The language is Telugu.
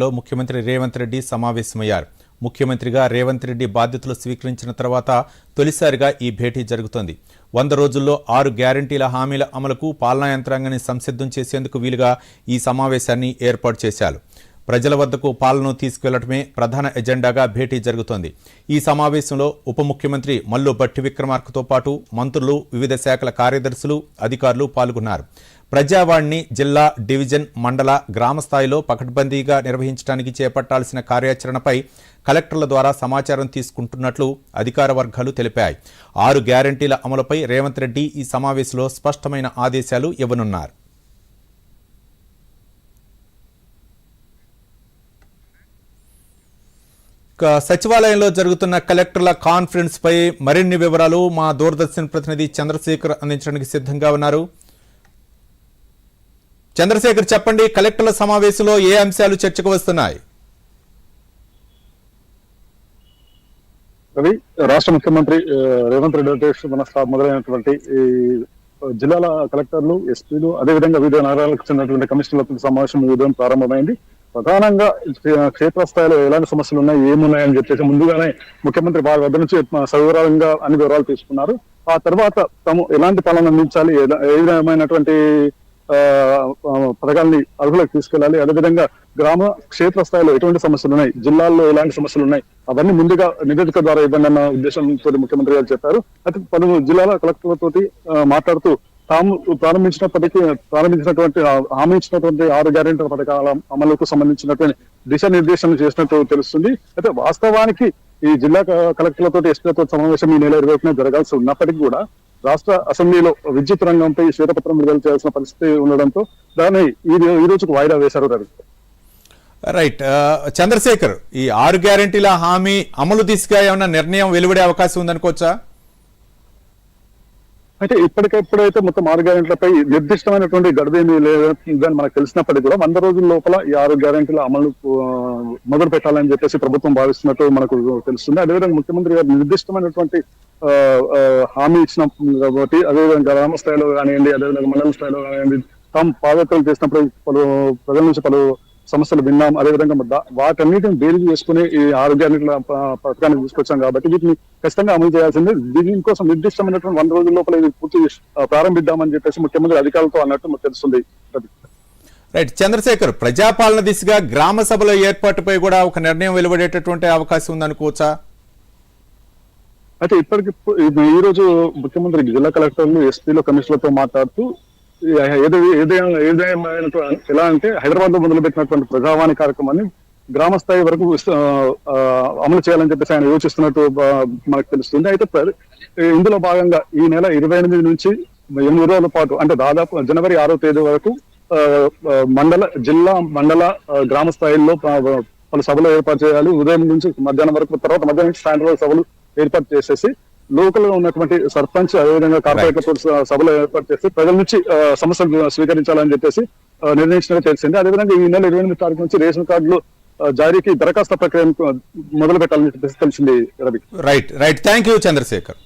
లో ముఖ్యమంత్రి రేవంత్ రెడ్డి సమావేశమయ్యారు. ముఖ్యమంత్రిగా రేవంత్ రెడ్డి బాధ్యతలు స్వీకరించిన తర్వాత తొలిసారిగా ఈ భేటీ జరుగుతోంది. వంద రోజుల్లో ఆరు గ్యారంటీల హామీల అమలుకు పాలనా యంత్రాంగాన్ని సంసిద్ధం చేసేందుకు వీలుగా ఈ సమావేశాన్ని ఏర్పాటు చేశారు. ప్రజల వద్దకు పాలనను తీసుకెళ్ళటమే ప్రధాన ఎజెండాగా భేటీ జరుగుతోంది. ఈ సమావేశంలో ఉప ముఖ్యమంత్రి మల్లు భట్టి విక్రమార్కతో పాటు మంత్రులు వివిధ శాఖల కార్యదర్శులు అధికారులు పాల్గొన్నారు. ప్రజావాణిని జిల్లా డివిజన్ మండల గ్రామ స్థాయిలో పకడ్బందీగా నిర్వహించడానికి చేపట్టాల్సిన కార్యాచరణపై కలెక్టర్ల ద్వారా సమాచారం తీసుకుంటున్నట్లు అధికార వర్గాలు తెలిపాయి. ఆరు గ్యారంటీల అమలుపై రేవంత్ రెడ్డి ఈ సమావేశంలో స్పష్టమైన ఆదేశాలు ఇవ్వనున్నారు. సచివాలయంలో జరుగుతున్న కలెక్టర్ల కాన్ఫరెన్స్ పై మరిన్ని వివరాలు మా దూరదర్శన్ ప్రతినిధి చంద్రశేఖర్ అందించడానికి సిద్ధంగా ఉన్నారు. చంద్రశేఖర్ చెప్పండి కలెక్టర్ల సమావేశంలో ఏ అంశాలు చర్చకు వస్తున్నాయి? రవి రాష్ట్ర ముఖ్యమంత్రి రేవంత్ రెడ్డి మన స్థా- మొదలైనటువంటి ఈ జిల్లాల కలెక్టర్లు ఎస్పీలు అదేవిధంగా వివిధ నగరాలకు చెందినటువంటి కమిషనర్లతో సమావేశం ఈ ఉదయం ప్రారంభమైంది. ప్రధానంగా క్షేత్రస్థాయిలో ఎలాంటి సమస్యలు ఉన్నాయి ఏమున్నాయని చెప్పేసి ముందుగానే ముఖ్యమంత్రి వారి వద్ద నుంచి సవివరంగా అన్ని వివరాలు తీసుకున్నారు. ఆ తర్వాత తాము ఎలాంటి పాలన అందించాలి ఏ విధమైనటువంటి పథకాల్ని అర్హులకు తీసుకెళ్ళాలి అదేవిధంగా గ్రామ క్షేత్ర స్థాయిలో ఎటువంటి సమస్యలు ఉన్నాయి? జిల్లాల్లో ఎలాంటి సమస్యలు ఉన్నాయి? అవన్నీ ముందుగా నివేదిక ద్వారా ఇవ్వండి అన్న ఉద్దేశంతో ముఖ్యమంత్రి గారు చెప్పారు. అయితే పలు జిల్లాల కలెక్టర్లతోటి మాట్లాడుతూ తాము ప్రారంభించినప్పటికీ ప్రారంభించినటువంటి హామీ ఇచ్చినటువంటి ఆరు గ్యారెంటీ పథకాల అమలుకు సంబంధించినటువంటి దిశానిర్దేశం చేసినట్టు తెలుస్తుంది. అయితే వాస్తవానికి ఈ జిల్లా కలెక్టర్లతో ఎస్పీలతో సమావేశం ఈ నెల ఇరవై జరగాల్సి ఉన్నప్పటికీ కూడా రాష్ట్ర అసెంబ్లీలో విద్యుత్ రంగంపై శ్వేతపత్రం విడుదల చేయాల్సిన పరిస్థితి ఉండడంతో దాన్ని ఈ ఈ రోజుకు వాయిదా వేశారు రవి రైట్. చంద్రశేఖర్ ఈ ఆరు గ్యారంటీల హామీ అమలు దిశగా ఏమైనా నిర్ణయం వెలువడే అవకాశం ఉందనుకోవచ్చా? అయితే ఇప్పటికెప్పుడైతే మొత్తం ఆరు గ్యారెంటీలపై నిర్దిష్టమైనటువంటి గడువేమీ లేదని మనకు తెలిసినప్పటికీ కూడా వంద రోజుల లోపల ఈ ఆరు గ్యారెంటీల అమలు మొదలు పెట్టాలని చెప్పేసి ప్రభుత్వం భావిస్తున్నట్టు మనకు తెలుస్తుంది. అదేవిధంగా ముఖ్యమంత్రి గారు నిర్దిష్టమైనటువంటి హామీ ఇచ్చిన కాబట్టి అదేవిధంగా గ్రామ స్థాయిలో కానివ్వండి అదేవిధంగా మండల స్థాయిలో కానివ్వండి తాము పాదయాత్రలు చేసినప్పుడు పలు ప్రజల నుంచి పలు సమస్యలు విన్నాం. అదేవిధంగా వాటన్నిటిని బేరీ చేసుకుని ఈ ఆరోగ్యాన్ని పథకాన్ని తీసుకొచ్చాం కాబట్టి వీటిని ఖచ్చితంగా అమలు చేయాల్సిందే. దీనికోసం నిర్దిష్టమైనటువంటి వంద రోజుల లోపల ఇది పూర్తి ప్రారంభిద్దామని చెప్పేసి ముఖ్యమంత్రి అధికారులతో అన్నట్టు మాకు తెలుస్తుంది. రైట్. చంద్రశేఖర్ ప్రజాపాలన దిశగా గ్రామ సభల ఏర్పాటుపై కూడా ఒక నిర్ణయం వెలువడేటటువంటి అవకాశం ఉందనుకోవచ్చా? అయితే ఇప్పటికి ఈ రోజు ముఖ్యమంత్రి జిల్లా కలెక్టర్లు ఎస్పీలు కమిషనర్లతో మాట్లాడుతూ ఏదో ఏదైనా ఏదైనా ఎలా అంటే హైదరాబాద్లో మొదలుపెట్టినటువంటి ప్రజావాణి కార్యక్రమాన్ని గ్రామ స్థాయి వరకు ఆ, అమలు చేయాలని చెప్పేసి ఆయన యోచిస్తున్నట్టు మనకు తెలుస్తుంది. అయితే ఇందులో భాగంగా ఈ నెల ఇరవై ఎనిమిది నుంచి ఎనిమిది రోజుల పాటు అంటే దాదాపు జనవరి ఆరో తేదీ వరకు ఆ, మండల జిల్లా మండల గ్రామ స్థాయిల్లో పలు సభలు ఏర్పాటు చేయాలి. ఉదయం నుంచి మధ్యాహ్నం వరకు తర్వాత మధ్యాహ్నం నుంచి సాయంత్రం సభలు ఏర్పాటు చేసేసి లోకల్గా ఉన్నటువంటి సర్పంచ్ అదేవిధంగా కార్పొరేట్లతో సభలు ఏర్పాటు చేసి ప్రజల నుంచి సమస్యలు స్వీకరించాలని చెప్పేసి నిర్ణయించినట్టు తెలిసింది. అదేవిధంగా ఈ నెల ఇరవై ఎనిమిది తారీఖు నుంచి రేషన్ కార్డులు జారీకి దరఖాస్తు ప్రక్రియను మొదలు పెట్టాలని చెప్పేసి తెలిసింది Ravi. Right right thank you Chandrashekar.